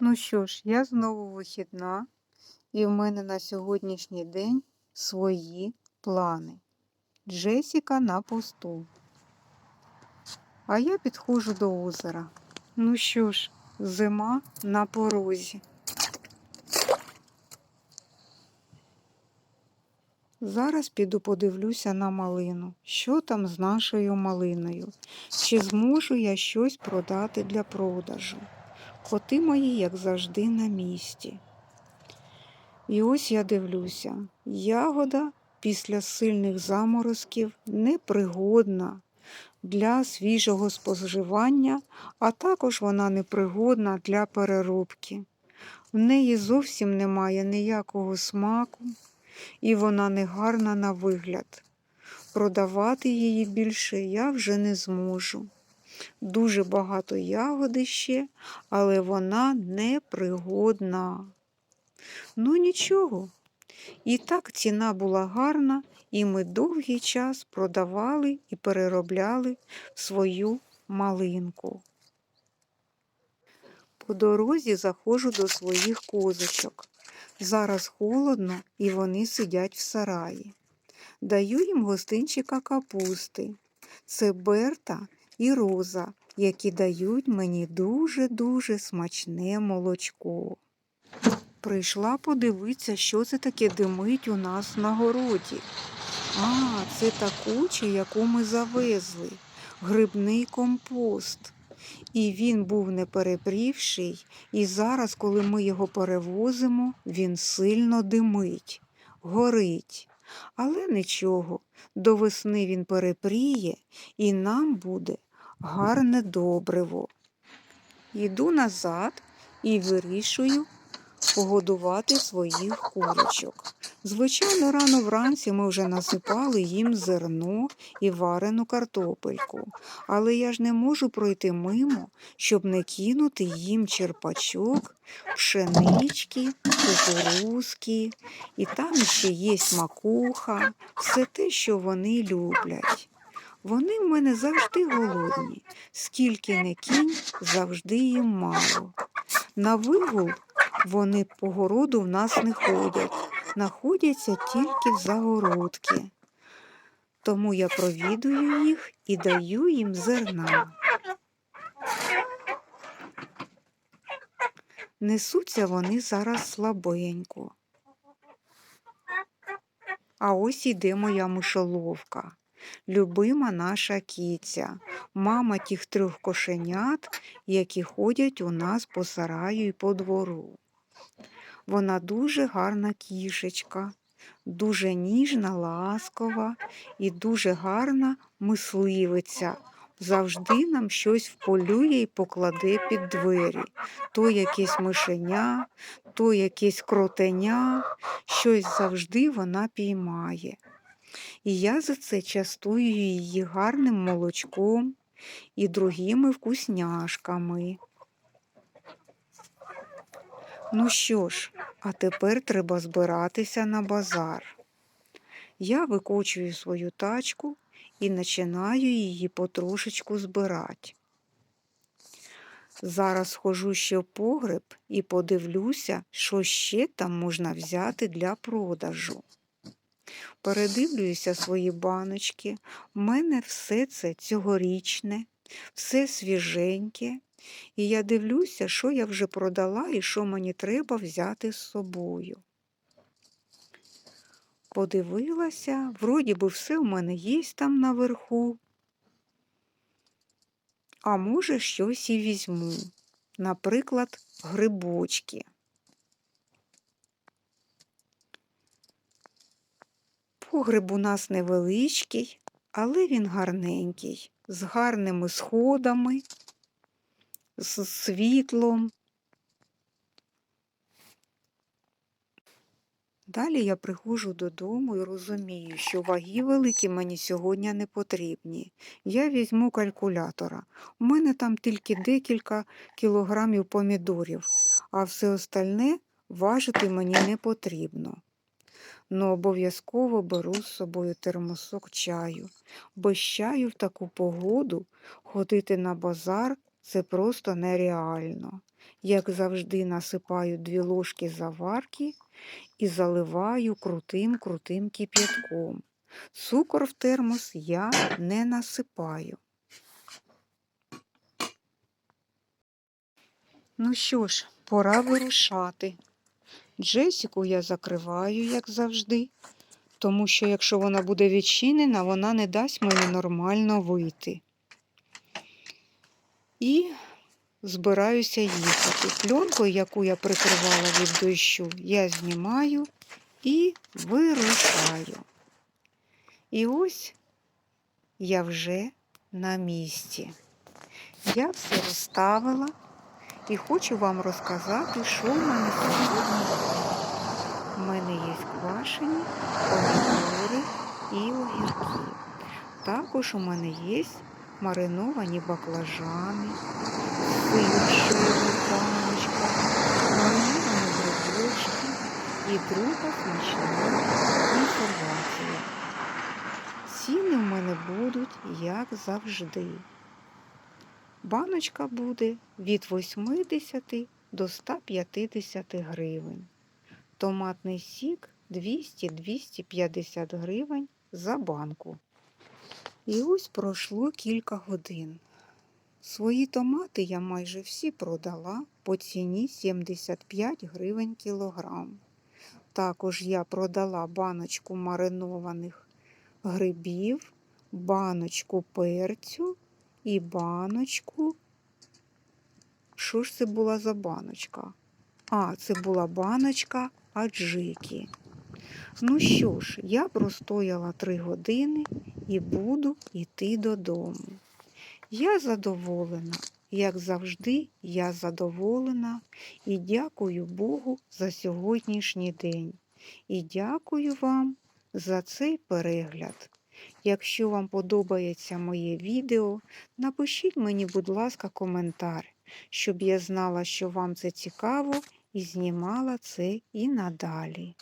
Ну що ж, я знову вихідна, і в мене на сьогоднішній день свої плани. Джесіка на посту. А я підходжу до озера. Ну що ж, зима на порозі. Зараз піду подивлюся на малину. Що там з нашою малиною? Чи зможу я щось продати для продажу? Коти мої, як завжди, на місці. І ось я дивлюся, ягода після сильних заморозків непригодна для свіжого споживання, а також вона непригодна для переробки. В неї зовсім немає ніякого смаку, і вона не гарна на вигляд. Продавати її більше я вже не зможу. Дуже багато ягоди ще, але вона непригодна. Ну нічого. І так ціна була гарна, і ми довгий час продавали і переробляли свою малинку. По дорозі заходжу до своїх козочок. Зараз холодно, і вони сидять в сараї. Даю їм гостинчика капусти. Це Берта і Роза, які дають мені дуже-дуже смачне молочко. Прийшла подивитися, що це таке димить у нас на городі. А, це та куча, яку ми завезли, грибний компост. І він був не перепрівший, і зараз, коли ми його перевозимо, він сильно димить, горить. Але нічого, до весни він перепріє, і нам буде гарне добриво. Йду назад і вирішую погодувати своїх курочок. Звичайно, рано вранці ми вже насипали їм зерно і варену картопельку, але я ж не можу пройти мимо, щоб не кинути їм черпачок, пшенички, кукурузки, і там ще є макуха, все те, що вони люблять. Вони в мене завжди голодні, скільки не кінь, завжди їм мало. На вигул вони по городу в нас не ходять, знаходяться тільки в загородки. Тому я провідую їх і даю їм зерна. Несуться вони зараз слабенько. А ось іде моя мишоловка, любима наша кіця, мама тих трьох кошенят, які ходять у нас по сараю і по двору. Вона дуже гарна кішечка, дуже ніжна, ласкова і дуже гарна мисливиця. Завжди нам щось вполює і покладе під двері. То якесь мишеня, то якесь кротеня, щось завжди вона піймає. І я за це частую її гарним молочком і другими вкусняшками. Ну що ж, а тепер треба збиратися на базар. Я викочую свою тачку і починаю її потрошечку збирати. Зараз схожу ще в погреб і подивлюся, що ще там можна взяти для продажу. Передивлююся свої баночки. У мене все це цьогорічне, все свіженьке. І я дивлюся, що я вже продала і що мені треба взяти з собою. Подивилася, вроді би все в мене є там наверху. А може, щось і візьму. Наприклад, грибочки. Погреб у нас невеличкий, але він гарненький, з гарними сходами, з світлом. Далі я приходжу додому і розумію, що ваги великі мені сьогодні не потрібні. Я візьму калькулятора. У мене там тільки декілька кілограмів помідорів, а все остальне важити мені не потрібно. Ну обов'язково беру з собою термосок чаю. Без чаю в таку погоду ходити на базар це просто нереально. Як завжди, насипаю дві ложки заварки і заливаю крутим-крутим кип'ятком. Цукор в термос я не насипаю. Ну що ж, пора вирушати. Джесіку я закриваю, як завжди, тому що якщо вона буде відчинена, вона не дасть мені нормально вийти. І збираюся їхати. Пленку, яку я прикривала від дощу, я знімаю і вирушаю. І ось я вже на місці. Я все розставила і хочу вам розказати, що в мене сьогодні. У мене є квашені помідори і огірки. Також у мене є мариновані баклажани, сир широка баночка, мариновані грибочки і друга смачна консервація. Ціни в мене будуть, як завжди. Баночка буде від 80 до 150 гривень. Томатний сік 200-250 гривень за банку. І ось пройшло кілька годин. Свої томати я майже всі продала по ціні 75 гривень кілограм. Також я продала баночку маринованих грибів, баночку перцю і баночку. Що ж це була за баночка? А, це була баночка аджики. Ну що ж, я простояла три години і буду йти додому. Я задоволена, як завжди, я задоволена і дякую Богу за сьогоднішній день. І дякую вам за цей перегляд. Якщо вам подобається моє відео, напишіть мені, будь ласка, коментар, щоб я знала, що вам це цікаво, і знімала це і надалі.